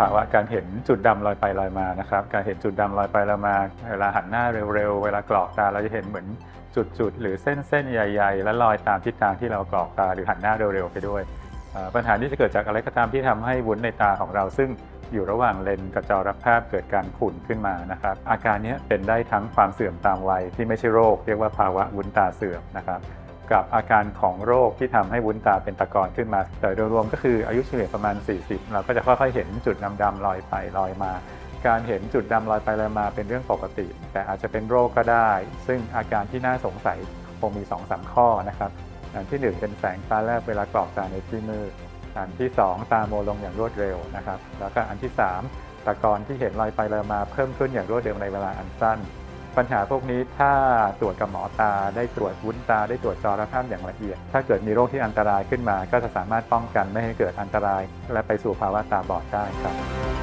ภาวะการเห็นจุดดำลอยไปลอยมานะครับ การเห็นจุดดำลอยไปลอยมา เวลาหันหน้าเร็วๆ เวลากรอกตาเราจะเห็นเหมือนจุดๆ หรือเส้นๆ ใหญ่ๆ และลอยตามทิศทางที่เรากรอกตาหรือหันหน้าเร็วๆ ไปด้วย ปัญหาที่จะเกิดจากอะไรก็ตามที่ทำให้วุ้นในตาของเราซึ่งอยู่ระหว่างเลนส์กับจอรับภาพเกิดการขุ่นขึ้นมานะครับ อาการนี้เป็นได้ทั้งความเสื่อมตามวัยที่ไม่ใช่โรค เรียกว่าภาวะวุ้นตาเสื่อมนะครับ กับอาการของโรคที่ทำให้วุ้นตาเป็นตะกอนขึ้นมา แต่โดยรวมก็คืออายุเฉลี่ยประมาณ 40 เราก็จะค่อยๆเห็นจุดดำๆลอยไปลอยมา การเห็นจุดดำลอยไปลอยมาเป็นเรื่องปกติ แต่อาจจะเป็นโรคก็ได้ ซึ่งอาการที่น่าสงสัยคงมี 2-3 ข้อนะครับอันที่ 1 เป็นแสงตาแลบเวลากรอกตาในที่มืดอันที่ 2 ตาโมลงอย่างรวดเร็วนะครับ แล้วก็อันที่ 3 ตะกอนที่เห็นลอยไปลอยมาเพิ่มขึ้นอย่างรวดเร็วในเวลาอันสั้น ปัญหาพวกนี้ถ้าตรวจกับหมอตา ได้ตรวจวุ้นตา ได้ตรวจจอระภาพอย่างละเอียด ถ้าเกิดมีโรคที่อันตรายขึ้นมา ก็จะสามารถป้องกันไม่ให้เกิดอันตราย และไปสู่ภาวะตาบอดได้ครับ